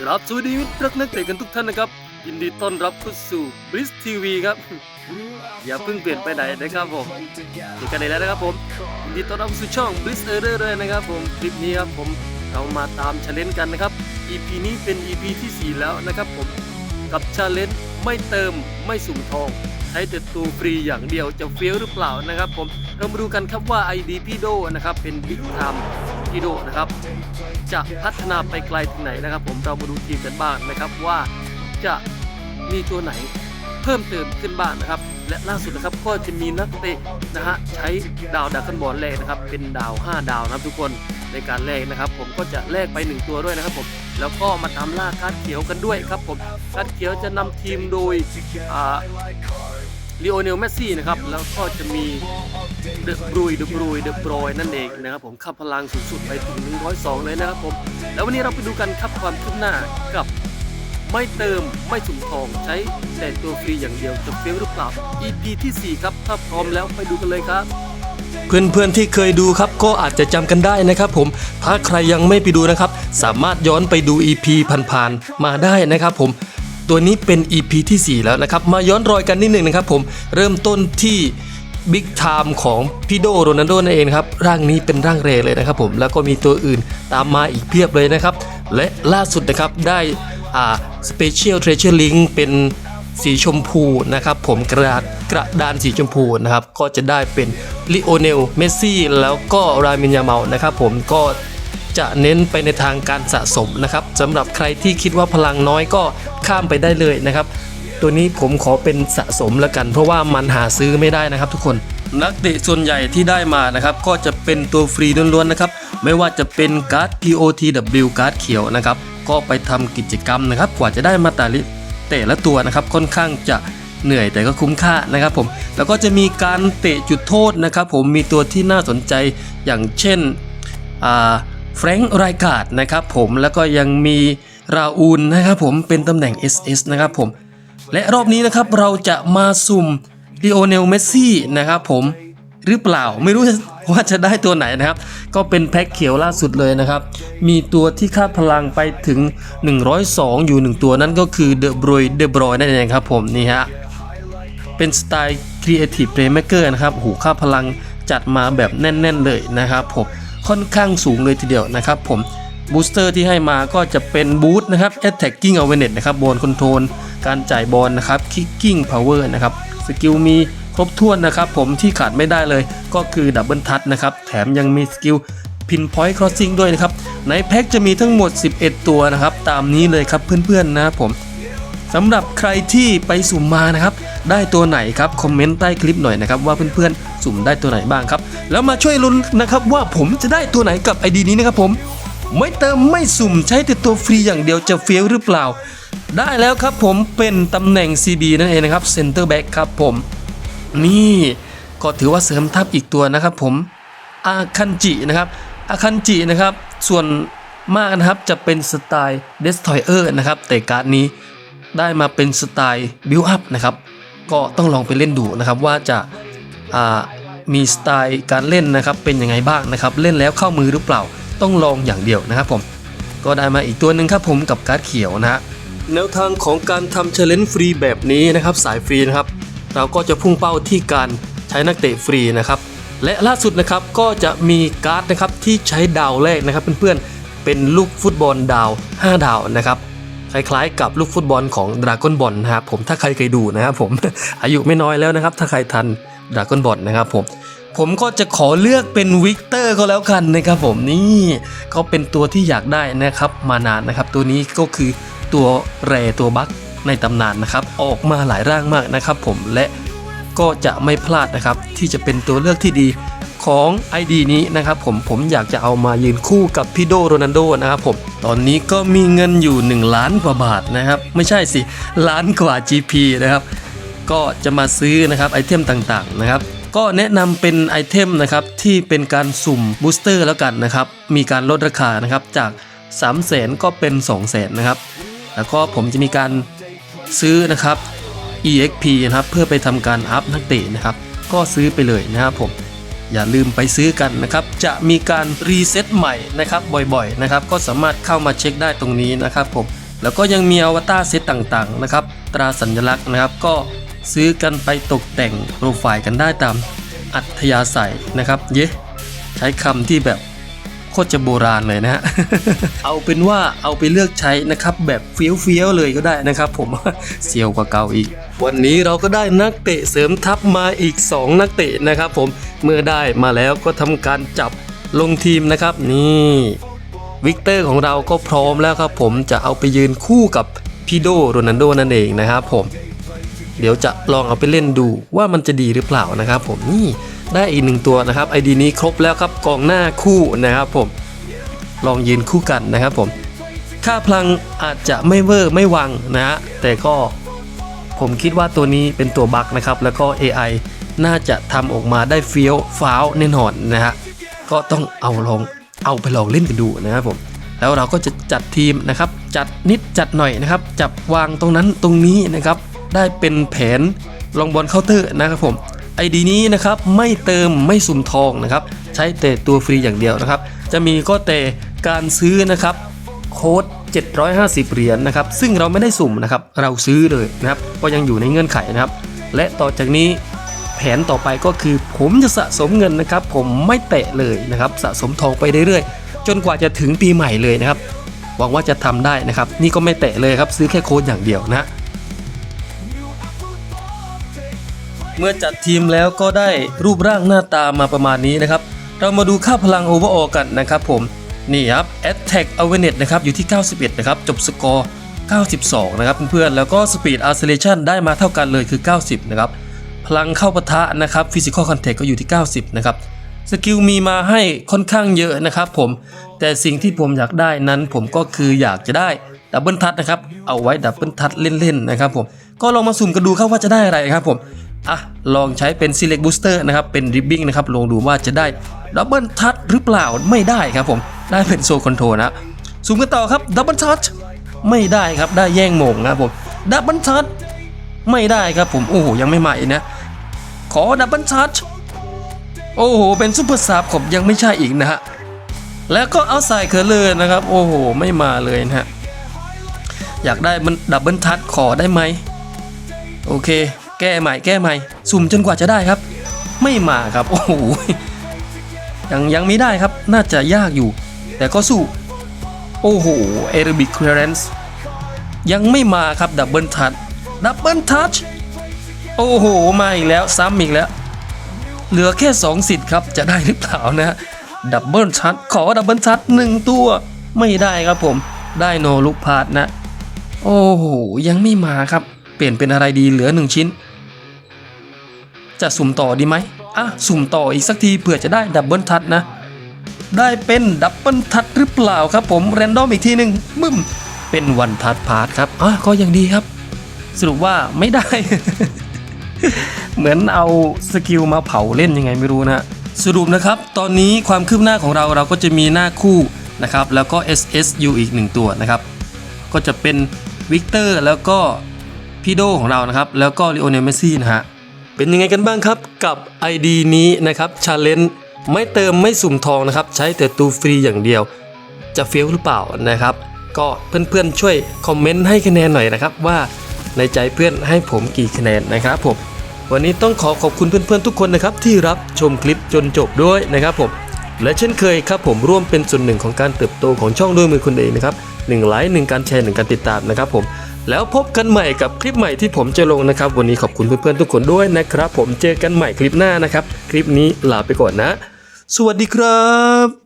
ครับสวัสดีมิตรรักนักเตะกันทุกท่านนะครับ ยินดีต้อนรับเข้าสู่บริสทีวีครับ อย่าเพิ่งเปลี่ยนไปไหนนะครับผมเจอกันอีกแล้วนะครับผม ยินดีต้อนรับสู่ช่องบริสเออร์ด้วยนะครับผมคลิปนี้ครับผมเรามาตามชาเลนจ์กันนะครับ EP นี้เป็น EP ที่ 4 แล้วนะครับผมกับชาเลนจ์ไม่เติมไม่สุ่มทอง ช้แต่ตัวฟรีอย่างเดียวจะเฟี้ยวหรือเปล่านะครับผมเรามาดูกันครับว่า ID พี่โดนะครับเป็นบิ๊กไทม์พี่โดนะครับจะพัฒนาไปไกลถึงไหนนะครับ ผมเรามาดูทีมกันบ้างนะครับว่าจะมีตัวไหนเพิ่มเติมขึ้นบ้างนะครับ และล่าสุดนะครับก็จะมีนักเตะนะฮะใช้ดาวดักกันบอลแรกนะครับ เป็นดาว 5 ดาวนะครับทุกคนในการแลกนะครับ ผมก็จะแลกไป 1 ตัวด้วยนะครับผมแล้วก็มาตามล่าการดเขียวกันด้วยครับผมการดเขียวจะนำทีมโดยอ่า ลีโอเนลเมสซี่นะครับ แล้วก็จะมีเดอะบรุยเดอะบรุยเดอะบรอยนั่นเองนะครับผมขับพลังสูงสุดไปถึง 102 เลยนะครับผม แล้ววันนี้เราไปดูกันครับความคืบหน้ากับไม่เติมไม่สุ่มทองใช้แต่ตัวฟรีอย่างเดียวจะเฟี้ยวหรือเปล่า EP ที่ 4 ครับ ถ้าพร้อมแล้วไปดูกันเลยครับเพื่อนๆที่เคยดูครับก็อาจจะจำกันได้นะครับผมถ้าใครยังไม่ไปดูนะครับ สามารถย้อนไปดู EP ผ่านๆมาได้นะครับผม ตัวนี้เป็น EP ที่ 4 แล้วนะครับ มาย้อนรอยกันนิดหนึ่งนะครับผมเริ่มต้นที่บิ๊กไทม์ของพี่โดโรนัลโดนั่นเองครับ ร่างนี้เป็นร่างเรเลยนะครับผมแล้วก็มีตัวอื่นตามมาอีกเพียบเลยนะครับ และล่าสุดนะครับได้อ่า Special Treasure Link เป็นสีชมพูนะครับผมกระดาษกระดานสีชมพูนะครับ ก็จะได้เป็นลิโอเนลเมสซี่แล้วก็รามินยาเมานะครับผมก็ จะเน้นไปในทางการสะสมนะครับสำหรับใครที่คิดว่าพลังน้อยก็ข้ามไปได้เลยนะครับ ตัวนี้ผมขอเป็นสะสมแล้วกัน เพราะว่ามันหาซื้อไม่ได้นะครับ ทุกคนนักเตะส่วนใหญ่ที่ได้มานะครับก็จะเป็นตัวฟรีล้วนๆนะครับไม่ว่าจะเป็นการ์ด POTW การ์ดเขียวนะครับก็ไปทำกิจกรรมนะครับ กว่าจะได้มาแต่ละแต่ละตัวนะครับค่อนข้างจะเหนื่อยแต่ก็คุ้มค่านะครับผมแล้วก็จะมีการเตะจุดโทษนะครับ ผมมีตัวที่น่าสนใจอย่างเช่นอ่า แฟรงค์ไรกาดนะครับผมแล้วก็ยังมีราอูลนะครับผมเป็นตำแหน่ง SS นะครับผม และรอบนี้นะครับเราจะมาสุ่มลีโอเนลเมสซี่นะครับผมหรือเปล่าไม่รู้ว่าจะได้ตัวไหนนะครับ ก็เป็นแพ็คเขียวล่าสุดเลยนะครับ มีตัวที่ค่าพลังไปถึง 102 อยู่ 1 ตัวนั่นก็คือเดอะบรอยเดอะบรอยนั่นเองครับผมนี่ฮะเป็นสไตล์ Creative Playmaker นะครับหูค่าพลังจัดมาแบบแน่น ๆ เลยนะครับผม ค่อนข้างสูงเลยทีเดียวนะครับผมบูสเตอร์ที่ให้มาก็จะเป็นบูสนะครับ Attacking Awareness นะครับบอลคอนโทรลการจ่ายบอลนะครับ Kicking Power นะครับสกิลมีครบถ้วนนะครับผมที่ขาดไม่ได้เลยก็คือดับเบิลทัชนะครับ แถมยังมีสกิล Pinpoint Crossing ด้วยนะครับ ในแพ็กจะมีทั้งหมด 11 ตัวนะครับ ตามนี้เลยครับเพื่อนๆนะครับผมสำหรับใครที่ไปสุ่มมานะครับ ได้ตัวไหนครับ คอมเมนต์ใต้คลิปหน่อยนะครับ ว่าเพื่อนๆ สุ่มได้ตัวไหนบ้างครับ แล้วมาช่วยลุ้นนะครับว่าผมจะได้ตัวไหนกับไอดีนี้นะครับผม ไม่เติมไม่สุ่มใช้แต่ตัวฟรีอย่างเดียวจะเฟี้ยวหรือเปล่า ได้แล้วครับผมเป็นตำแหน่ง CB นั่นเองนะครับเซนเตอร์แบ็กครับผม นี่ก็ถือว่าเสริมทัพอีกตัวนะครับผมอาคันจินะครับอาคันจินะครับส่วนมากนะครับจะเป็นสไตล์ Destroyer นะครับแต่การ์ดนี้ได้มาเป็นสไตล์ Build Up นะครับก็ต้องลองไปเล่นดูนะครับว่าจะ มีสไตล์การเล่นนะครับเป็นยังไงบ้างนะครับเล่นแล้วเข้ามือหรือเปล่าต้องลองอย่างเดียวนะครับผมก็ได้มาอีกตัวหนึ่งครับผมกับการ์ดเขียวนะฮะแนวทางของการทำเชลเลนฟรีแบบนี้นะครับสายฟรีนะครับเราก็จะพุ่งเป้าที่การใช้นักเตะฟรีนะครับและล่าสุดนะครับก็จะมีการ์ดนะครับที่ใช้ดาวแรกนะครับเพื่อนๆเป็นลูกฟุตบอลดาว 5 ดาวนะครับคล้ายๆกับลูกฟุตบอลของดราก้อนบอลนะครับผมถ้าใครเคยดูนะครับผมอายุไม่น้อยแล้วนะครับถ้าใครทัน ดราก้อนบอลนะครับผมผมก็จะขอเลือกเป็นวิกเตอร์ก็แล้วกันนะครับผมนี่ก็เป็นตัวที่อยากได้นะครับมานานนะครับ ตัวนี้ก็คือตัวแรตัวบัคในตำนานนะครับ ออกมาหลายร่างมากนะครับ ผมและก็จะไม่พลาดนะครับ ที่จะเป็นตัวเลือกที่ดีของ ID นี้นะครับผมผมอยากจะเอามายืนคู่กับพี่โดโรนัลโดนะครับผมตอนนี้ก็มีเงินอยู่ 1 ล้านกว่าบาทนะครับ ไม่ใช่สิ ล้านกว่า GP นะครับ ก็จะมาซื้อนะครับไอเทมต่างๆนะครับก็แนะนำเป็นไอเทมนะครับที่เป็นการสุ่มบูสเตอร์แล้วกันนะครับมีการลดราคานะครับจาก 3 0 0แสนก็เป็น 2 0 0แสนนะครับแล้วก็ผมจะมีการซื้อนะครับ EXP นะครับเพื่อไปทำการอัพนักเตะนะครับก็ซื้อไปเลยนะครับผมอย่าลืมไปซื้อกันนะครับจะมีการรีเซ็ตใหม่นะครับบ่อยๆนะครับก็สามารถเข้ามาเช็คได้ตรงนี้นะครับผมแล้วก็ยังมีอวตารเซตต่างๆนะครับตราสัญลักษณ์นะครับก็ ซื้อกันไปตกแต่งโปรไฟล์กันได้ตามอัธยาศัยนะครับ เย้ใช้คำที่แบบโคตรจะโบราณเลยนะฮะ เอาเป็นว่าเอาไปเลือกใช้นะครับแบบเฟี้ยวเฟี้ยวๆเลยก็ได้นะครับ ผมเสียวกว่าเก่าอีก วันนี้เราก็ได้นักเตะเสริมทัพมาอีก 2 นักเตะนะครับ ผมเมื่อได้มาแล้วก็ทำการจับลงทีมนะครับนี่วิกเตอร์ของเราก็พร้อมแล้วครับ ผมจะเอาไปยืนคู่กับพีโดโรนันโดนั่นเองนะครับผม เดี๋ยวจะลองเอาไปเล่นดูว่ามันจะดีหรือเปล่านะครับ ผมนี่ได้อีกหนึ่งตัวนะครับไอดีนี้ครบแล้วครับกองหน้าคู่นะครับผมลองยืนคู่กันนะครับผมค่าพลังอาจจะไม่เวอร์ไม่วังนะฮะแต่ก็ผมคิดว่าตัวนี้เป็นตัวบั๊กนะครับ แล้วก็ AI น่าจะทำออกมาได้เฟี้ยวฟ้าวแน่นอนนะฮะก็ต้องเอาลองเอาไปลองเล่นกันดูนะครับผมแล้วเราก็จะจัดทีมนะครับ จัดนิดจัดหน่อยนะครับ จับวางตรงนั้นตรงนี้นะครับ ได้เป็นแผนลองบอลเคาน์เตอร์นะครับผมไอดีนี้นะครับไม่เติมไม่สุ่มทองนะครับใช้แต่ตัวฟรีอย่างเดียวนะครับ จะมีก็แต่การซื้อนะครับโค้ด750 เหรียญนะครับ ซึ่งเราไม่ได้สุ่มนะครับ เราซื้อเลยนะครับ ก็ยังอยู่ในเงื่อนไขนะครับ และต่อจากนี้แผนต่อไปก็คือ ผมจะสะสมเงินนะครับ ผมไม่แตะเลยนะครับ สะสมทองไปเรื่อยๆ จนกว่าจะถึงปีใหม่เลยนะครับ หวังว่าจะทำได้นะครับ นี่ก็ไม่แตะเลยครับ ซื้อแค่โค้ดอย่างเดียวนะ เมื่อจัดทีมแล้วก็ได้รูปร่างหน้าตามาประมาณนี้นะครับ เรามาดูค่าพลังโอเวอร์ออกันนะครับผม นี่ครับ Attack Awareness นะครับอยู่ที่ 91 นะครับ จบสกอร์ 92 นะครับเพื่อนๆ แล้วก็ Speed Acceleration ได้มาเท่ากันเลยคือ 90 นะครับ พลังเข้าปะทะนะครับ Physical Contact ก็อยู่ที่ 90 นะครับสกิลมีมาให้ค่อนข้างเยอะนะครับผม แต่สิ่งที่ผมอยากได้นั้นผมก็คืออยากจะได้ดับเบิลทัชนะครับ เอาไว้ดับเบิลทัชเล่นๆนะครับผม ก็ลองมาสุ่มกันดูครับว่าจะได้อะไรครับผม อะลองใช้เป็น Select Booster นะครับเป็น Ribbing นะครับลองดูว่าจะได้ดับเบิลทัชหรือเปล่าไม่ได้ครับผมได้เป็นโซคอนโทรนะสุ่มกันต่อครับดับเบิลทัชไม่ได้ครับได้แย่งโมงนะครับผมดับเบิลทัชไม่ได้ครับผมโอ้โหยังไม่ใหม่นะ ขอดับเบิลทัชโอ้โหเป็นซุปเปอร์ซับผมยังไม่ใช่อีกนะฮะแล้วก็เอาใส่เคอร์เลอร์นะครับ โอ้โหไม่มาเลยนะฮะอยากได้ดับเบิลทัชขอได้ไหมโอเค แก้ใหม่แก้ใหม่ สุ่มจนกว่าจะได้ครับ ไม่มาครับโอ้โหยังยังไม่ได้ครับน่าจะยากอยู่ แต่ก็สู้ โอ้โหเอรบิคเคลียร์ส์ยังไม่มาครับดับเบิลทัชดับเบิลทัชโอ้โหมาอีกแล้วซ้ำอีกแล้ว เหลือแค่ 2 สิทธิ์ครับจะได้หรือเปล่านะดับเบิลชัดขอดับเบิลชัดหนึ่งตัวไม่ได้ครับผมได้โนลูกพาดนะ โอ้โหยังไม่มาครับ เปลี่ยนเป็นอะไรดีเหลือ1ชิ้น จะสุ่มต่อดีไหมอะสุ่มต่ออีกสักทีเผื่อจะได้ดับเบิลทัดนะ ได้เป็นดับเบิลทัดหรือเปล่าครับผมแรนดอมอีกทีหนึ่งบึ้มเป็นวันทัดพาร์ทครับอะก็ยังดีครับ สรุปว่าไม่ได้ เหมือนเอาสกิลมาเผาเล่นยังไงไม่รู้นะสรุปนะครับ ตอนนี้ความคืบหน้าของเราเราก็จะมีหน้าคู่นะครับ แล้วก็ SSU อีกหนึ่งตัวนะครับ ก็จะเป็นวิกเตอร์แล้วก็พี่โดของเรานะครับ แล้วก็ลิโอเนลเมสซี่นะฮะ เป็นยังไงกันบ้างครับกับ ID นี้นะครับชาเลนจ์ไม่เติมไม่สุ่มทองนะครับ ใช้แต่ตูฟรีอย่างเดียว จะเฟี้ยวหรือเปล่านะครับ ก็เพื่อนๆช่วยคอมเมนต์ให้คะแนนหน่อยนะครับ ว่าในใจเพื่อนให้ผมกี่คะแนนนะครับผมวันนี้ต้องขอขอบคุณเพื่อนๆทุกคนนะครับที่รับชมคลิปจนจบด้วยนะครับผมและเช่นเคยครับผมร่วมเป็นส่วนหนึ่งของการเติบโตของช่องด้วยมือคุณเองนะครับหนึ่งไลค์หนึ่งการแชร์หนึ่งการติดตามนะครับผม แล้วพบกันใหม่กับคลิปใหม่ที่ผมจะลงนะครับ วันนี้ขอบคุณเพื่อนๆทุกคนด้วยนะครับ ผมเจอกันใหม่คลิปหน้านะครับ คลิปนี้ลาไปก่อนนะ สวัสดีครับ